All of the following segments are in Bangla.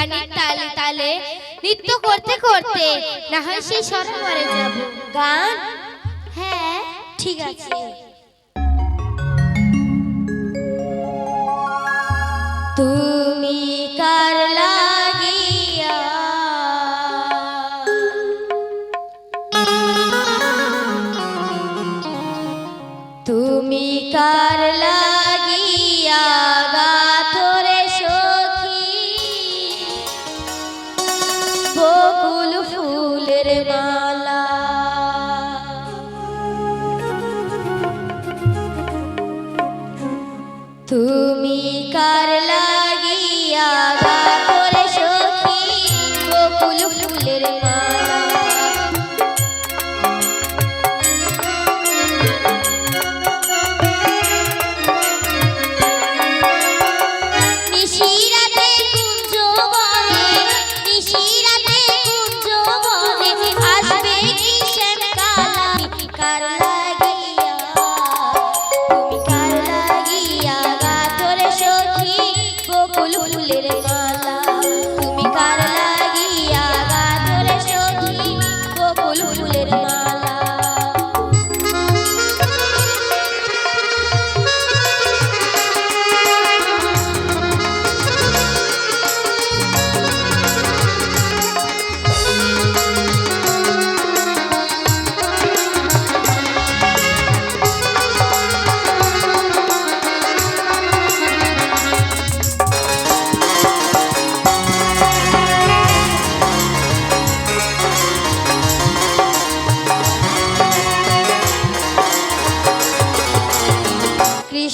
গানের তালে তালে নৃত্য করতে করতে না হয় সেই স্বরে মরে যাব। গান? হ্যাঁ ঠিক আছে। তুমি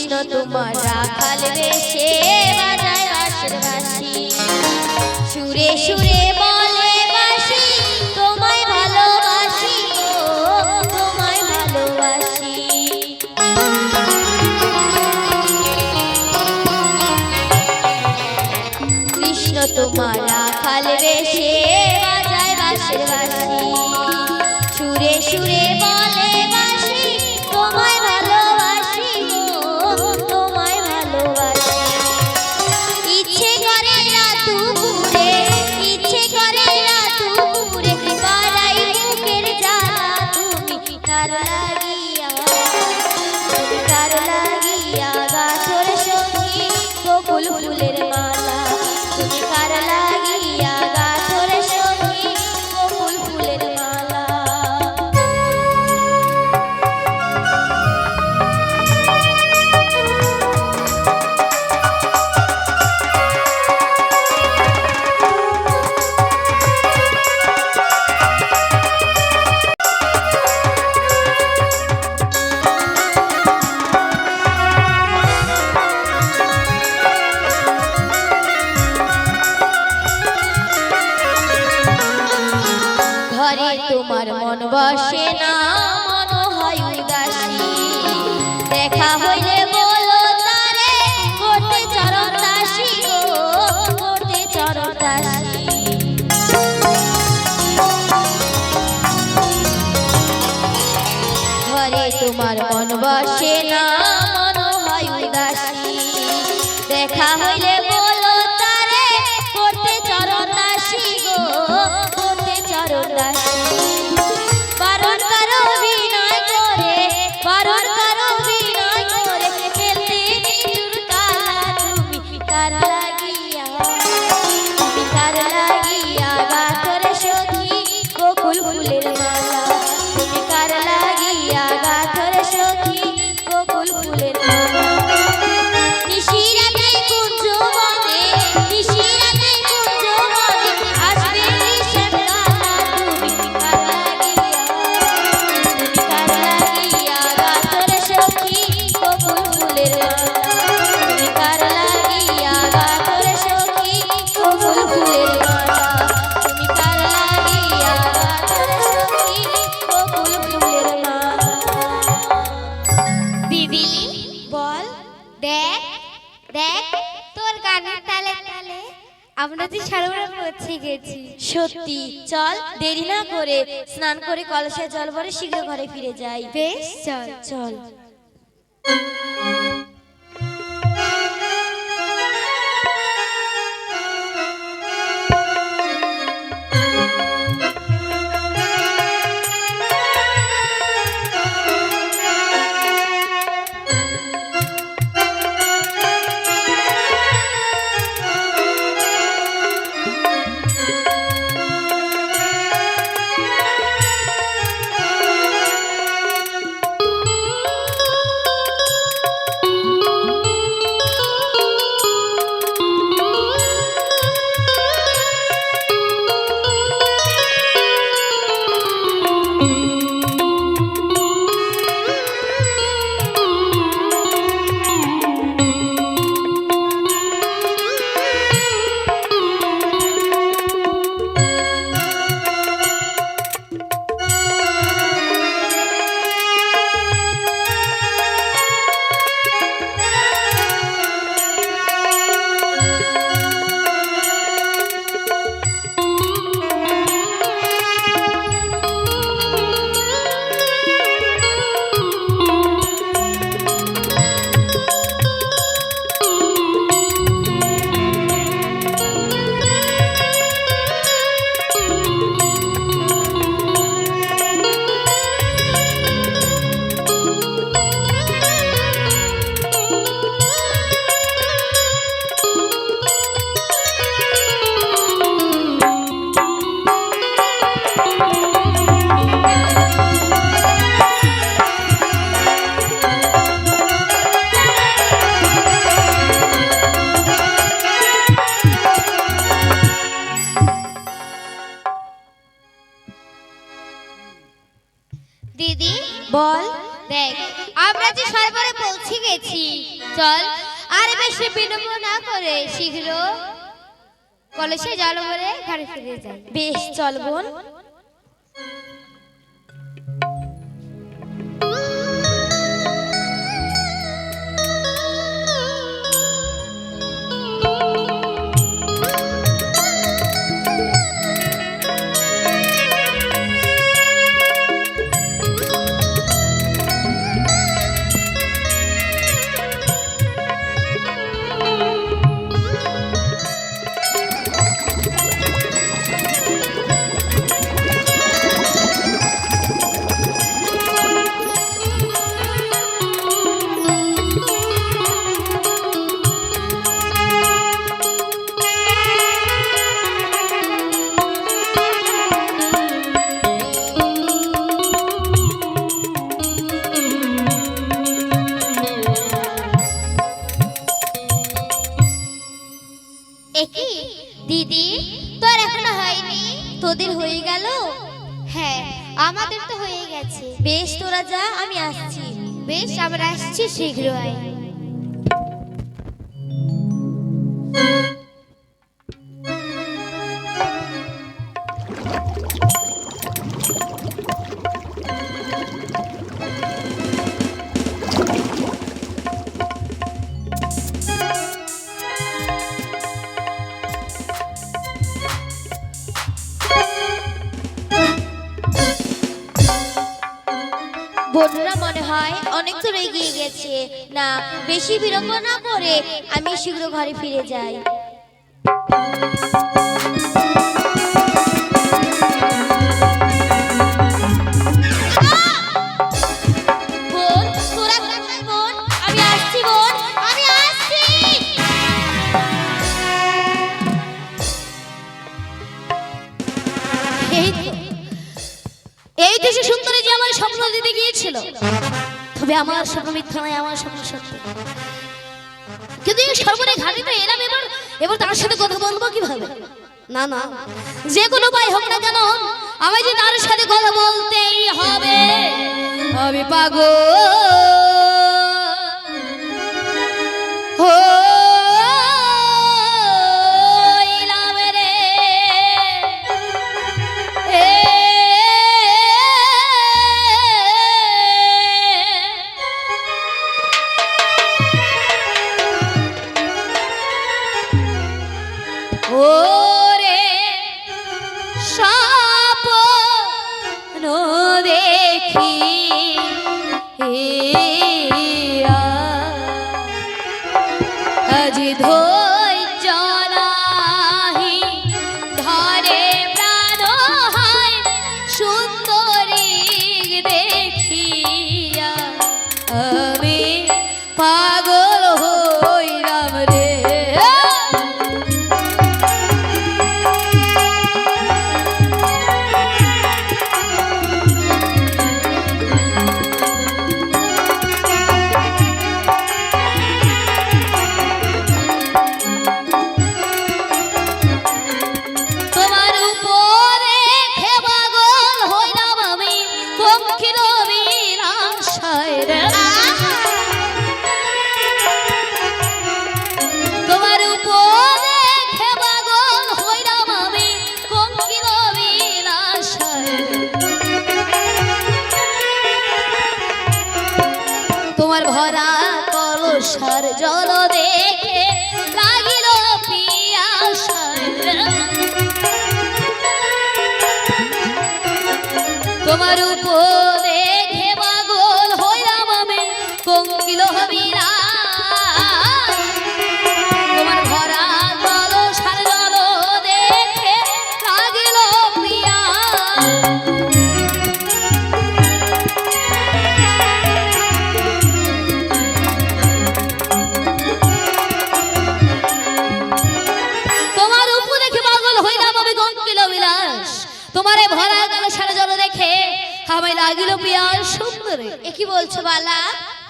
কৃষ্ণ তোমার রাখাল বেশে বাজায় বাসের সুরে সুরে বলে বাসি, তোমায় ভালোবাসি তোমায় ভালোবাসি। কৃষ্ণ তোমার তোমার মন বসে না। দেরি না করে স্নান করে কলসায় জল ভরে শীঘ্র ঘরে ফিরে যাই। বেশ চল। চল। বল, দেখ, আমরা যে সরবরে পৌঁছে গেছি, চল, আর বেশি বিলম্ব না করে শীঘ্র কলেজে জল ভরে ঘরে ফিরে যাই। বেশ, চল বোন। আসছি শীঘ্রই। হয়, অনেক দূর এগিয়ে গেছে। না, বেশি বিলম্ব না করে আমি শীঘ্র ঘরে ফিরে যাই। আমার স্বপ্ন মিথ্যা নয়, আমার স্বপ্ন সত্য। কিন্তু এই সর্বরে ঘাটে তো এলাম এবার এবার তার সাথে কথা বলব কীভাবে? না না। যে কোনো ভাই হোক না কেন আমি যে তার সাথে কথা বলতেই হবে। আমি পাগল। তোমার উপরে সুন্দরে এ কি বলছো বালা?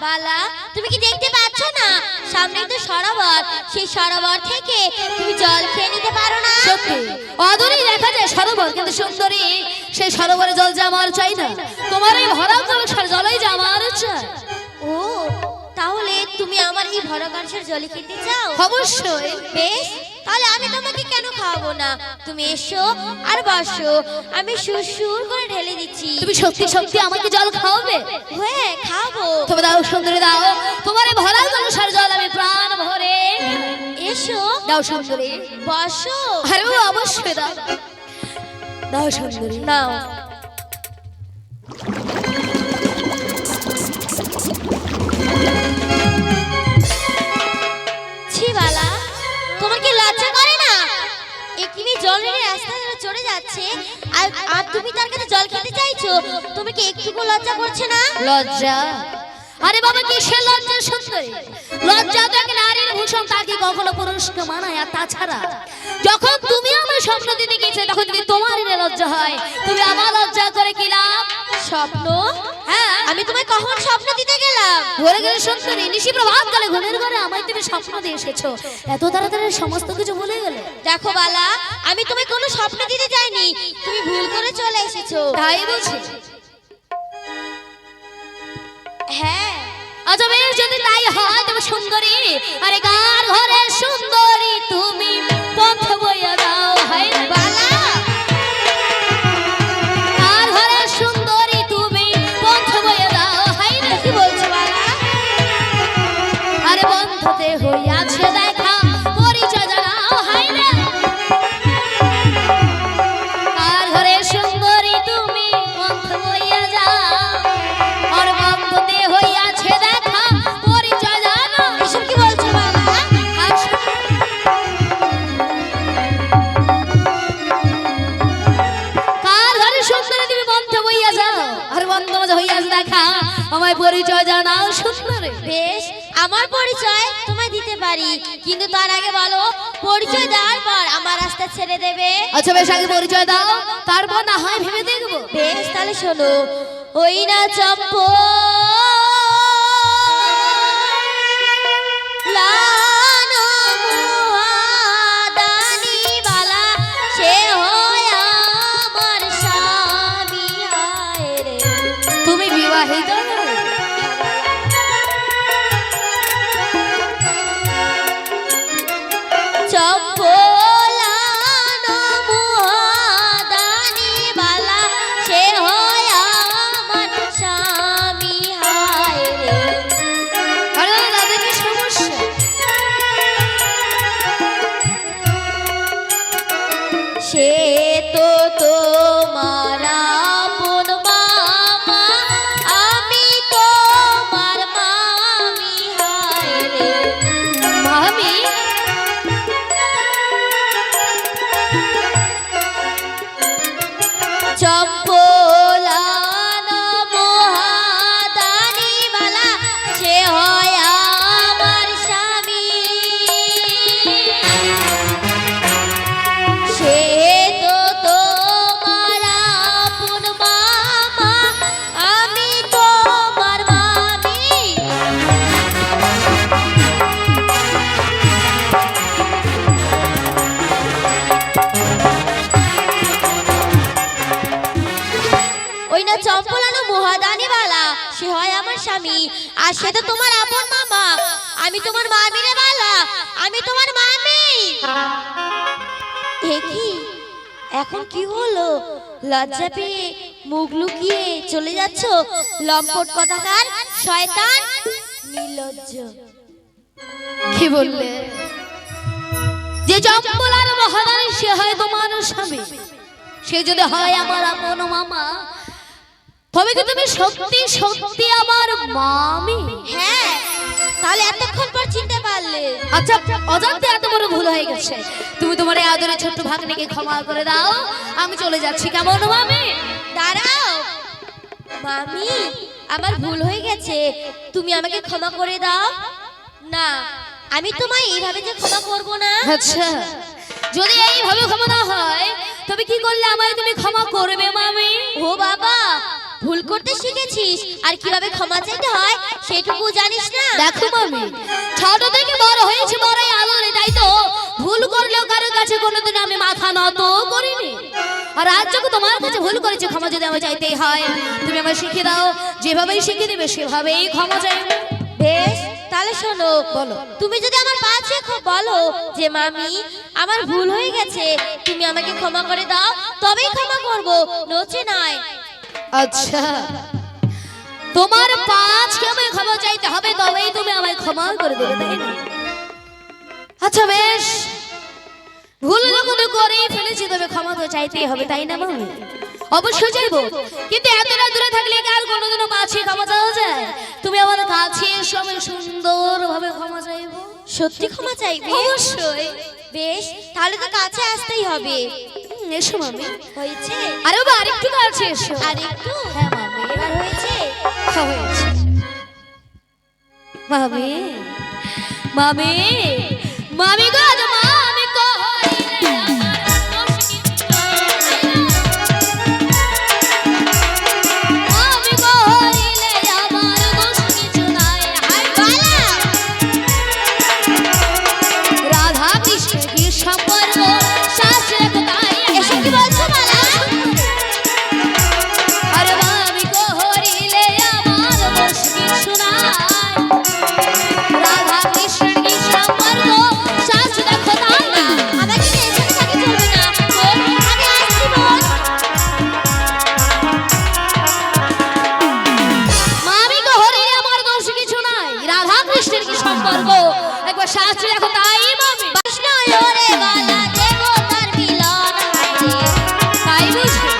বালা তুমি কি দেখতে পাচ্ছ না? সামনে তো সরোবর। সেই সরোবর থেকে তুমি জল খেয়ে নিতে পারো না। সত্যি? অদূরেই দেখা যায় সরোবর কিন্তু সুন্দরী সেই সরোবরে জল যে আমার চাই না। তোমার এই ভরা জল জলই যে আমার চাই। ও তাহলে তুমি আমার এই ভরা কলসের জল খেতে চাও? অবশ্যই। বেশ তাহলে আমি তোমাকে কেন খাওয়াবো না? তুমি এসো আর বসো। আমি সুর করে ঢেলে দিচ্ছি। তুমি সত্যি সত্যি আমাকে জল খাওয়াবে? হ্যাঁ খাব তবে দাও সুন্দরী দাও। তোমার ভরা জল সার জল আমি প্রাণ ভরে। এসো। দাও সুন্দরী। বসো। আরে অবশ্যই দাও। দাও সুন্দরী। নাও। যাচ্ছে আর আর তুমি তার কাছে জল খেতে চাইছো? তুমি কি একটুকু লজ্জা করছে না? লজ্জা? আরে বাবা কি সে লজ্জা সুন্দরী লজ্জা তো এক নারীর ভূষণ তাকে কখনো পুরুষকে মানায়? আর তাছাড়া যখন তুমি আমার স্বপ্ন দিতে গেছে তখন যদি তোমার লজ্জা হয়? তুমি আমার লজ্জা করে কি লাভ? স্বপ্ন? হ্যাঁ। আমি তোমায় কখন স্বপ্ন দিতে গেলাম সুন্দরী নিশি প্রভাত কালে ঘুমের ঘরে আমায় তুমি স্বপ্ন দিয়ে এসেছ। এত তাড়াতাড়ি সমস্ত কিছু ভুলে গেলে? দেখো বালা আমি তোমায় কোনো স্বপ্ন দিতে যাইনি তুমি ভুল করে চলে এসেছ। তাই বুঝি হ্যাঁ। যদি তাই হয় তবে সুন্দরী আরে কার ঘরে সুন্দরী তুমি? পথ বইয়া তার আগে বলো পরিচয় দেওয়ার পর আমার রাস্তা ছেড়ে দেবে। আচ্ছা বেশ আগে পরিচয় দাও তারপর না হয় ভেবে দেখব। বেশ তাহলে শোনো ওই না চম্প। আমি তোমার মামি। কি এখন কি হলো? লজ্জা পেয়ে মুখ লুকিয়ে চলে যাচ্ছ লম্পট কথাকার শয়তান নির্লজ্জ কি বললে? যে জম্বলার মহাদানি সে হয় তোমার স্বামী সে যদি হয় আমার আপন মামা তবে কি তুমি সত্যি সত্যি আমার মামি? হ্যাঁ তাহলে এতক্ষণ পর চিনতে পারলে। আচ্ছা অজান্তে এত বড় ভুল হয়ে গেছে। তুমি তোমার এই আদরের ছোট্ট ভাগ্নিকে ক্ষমা করে দাও। আমি চলে যাচ্ছি কেমন মামি দাঁড়াও। মামি আমার ভুল হয়ে গেছে। তুমি আমাকে ক্ষমা করে দাও। না আমি তোমায় এইভাবে যে ক্ষমা করব না। আচ্ছা যদি এইভাবে ক্ষমা না হয় তবে কি করলে আমায় তুমি ক্ষমা করবে মামি? ও বাবা ভুল করতে শিখেছিস? আর কীভাবে ক্ষমা চাইতে হয় সেটুকু জানিস না? দেখো মামি ছোট থেকে বড় হয়েছে বড়ই আলোরে তাই তো। ভুল করলেও কারও কাছে কোনোদিন আমি মাথা নত করিনি। আর আজ যখন তোমার কাছে ভুল করেছে ক্ষমা যদি আমার চাইতেই হয় তুমি আমায় শিখিয়ে দাও যেভাবেই শিখিয়ে দেবে সেভাবেই ক্ষমা চাইবে বেশ তাহলে শোনো বলো। তুমি যদি আমার পা ছুঁয়ে খুব বলো যে মামি আমার ভুল হয়ে গেছে তুমি আমাকে ক্ষমা করে দাও তবেই ক্ষমা করব। নচে নয় আচ্ছা। তোমার পাঁচ কেমন ক্ষমা চাইতে হবে তবেই তুমি আমায় ক্ষমা করে দেবে তাই না? আচ্ছা বেশ। ভুল যখন করেই ফেলেছি তবে ক্ষমা তো চাইতেই হবে তাই না মামি? অবশ্যই চাইব। কিন্তু এতটা দূরে থাকলে আর কোনোদিনও কাছে ক্ষমা চাওয়া যায়? তুমি আমার কাছে এসো আমি সুন্দর ভাবে ক্ষমা চাইব। সত্যি ক্ষমা চাইবে? অবশ্যই। বেশ তাহলে তো কাছে আসতেই হবে। এসো মামি। হয়েছে? আরে বাবা আরেকটু কাছে এসো। আরেকটু? হ্যাঁ মামি এবার হয়েছে? হ্যাঁ, হয়েছে। মামি মামি মামি গো তাই বুঝি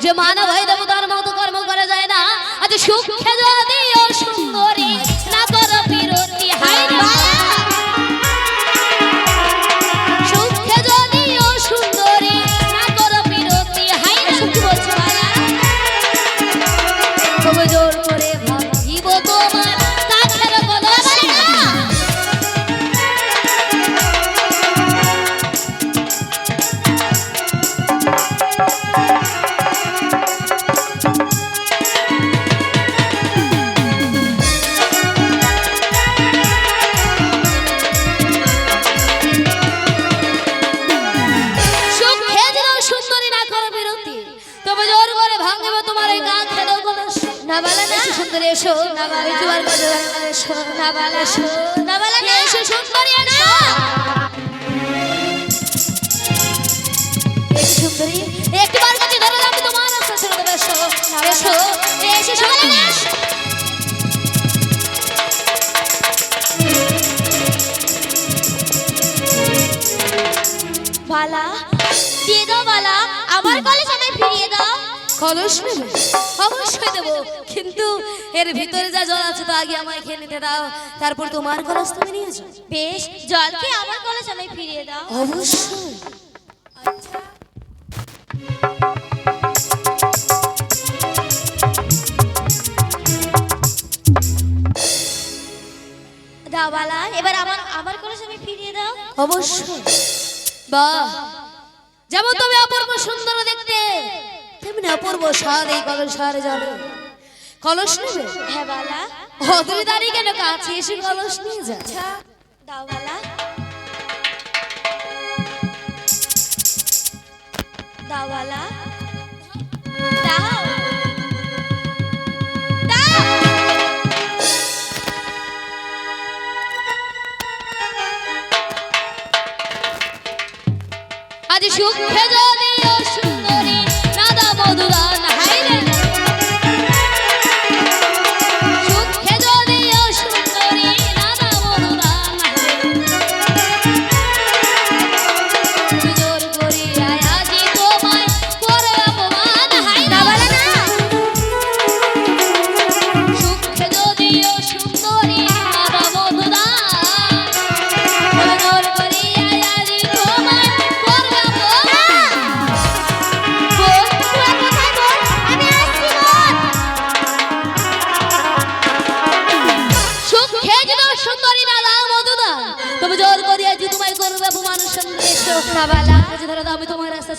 যে মানব সুন্দরী একবার কাছে ধরো আমি তোমার রাস্তা ছেড়ে দেবো এসো এসো এসো সুন্দরী বালা দিয়ে দাও বালা আমার কলেজ আমায় ফিরিয়ে দাও। কলস নেবে? অবশ্যই দেবো কিন্তু এর ভিতরে যা জল আছে তো আগে আমায় খেয়ে নিতে দাও। তারপর তোমার কলস তুমি নিয়ে যাও। বেশ জলকে আমার কলেজ আমায় ফিরিয়ে দাও। অবশ্যই। দাও বালা। এবার আমার আমার কলেজ আমি ফিরিয়ে দাও। অবশ্যই। বাহ যেমন তুমি অপূর্ব সুন্দর দেখতে তেমনি অপূর্ব স্বাদ এই কলস সারে যাবে। কলস নেবে? হ্যাঁ বালা। অদূরে দাঁড়িয়ে কেন কাছে এসে কলস নিয়ে যা আচ্ছা। দাও বালা। দাও বালা। দাও দাও। আজ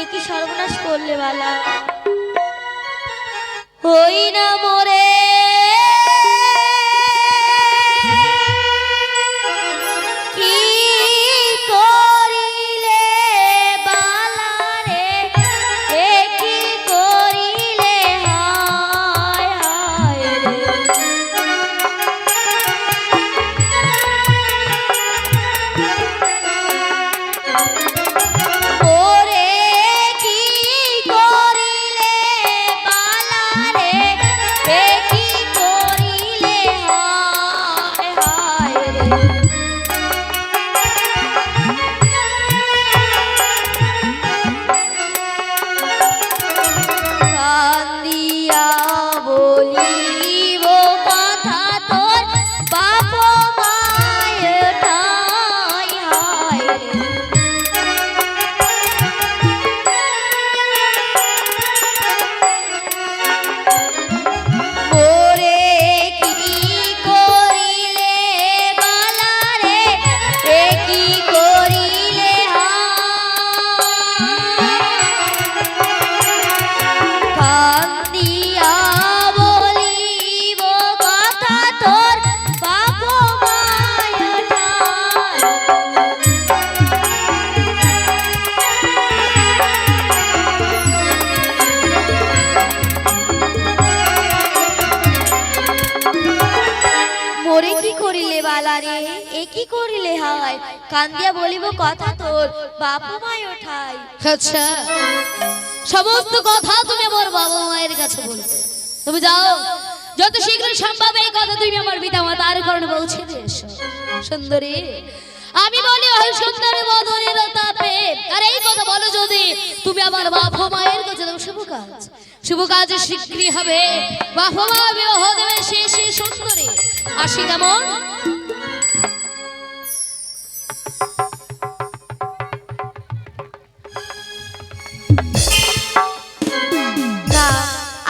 একই সর্বনাশ করলে বালা? হই না মোরে। বালা এ কি করিলে হায়? কান্দিয়া বলিব, কথা তোর, বাপ মায় ওঠাই আচ্ছা সমস্ত কথা তুমি আমার বাবা মায়ের কাছে বলবে তুমি যাও, যত শীঘ্র সম্ভব এই কথা তুমি আমার পিতা মাতার কারণে পৌঁছে দিয়ে সুন্দরী, আমি বলি, ওই সুন্দর বদনের তাপে। আর এই কথা বলো যদি তুমি আমার বাবা মায়ের কাছে দাও, শুভ কাজ। শুভ কাজ শীঘ্রই হবে। বাবা মা বিবাহ দেবে, সে সে সুন্দরী। আসি কেমন?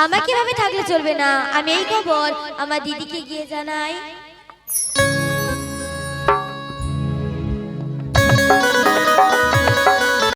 আমাকে ভাবে থাকলে চলবে না। আমি এই খবর আমার দিদিকে গিয়ে জানাই।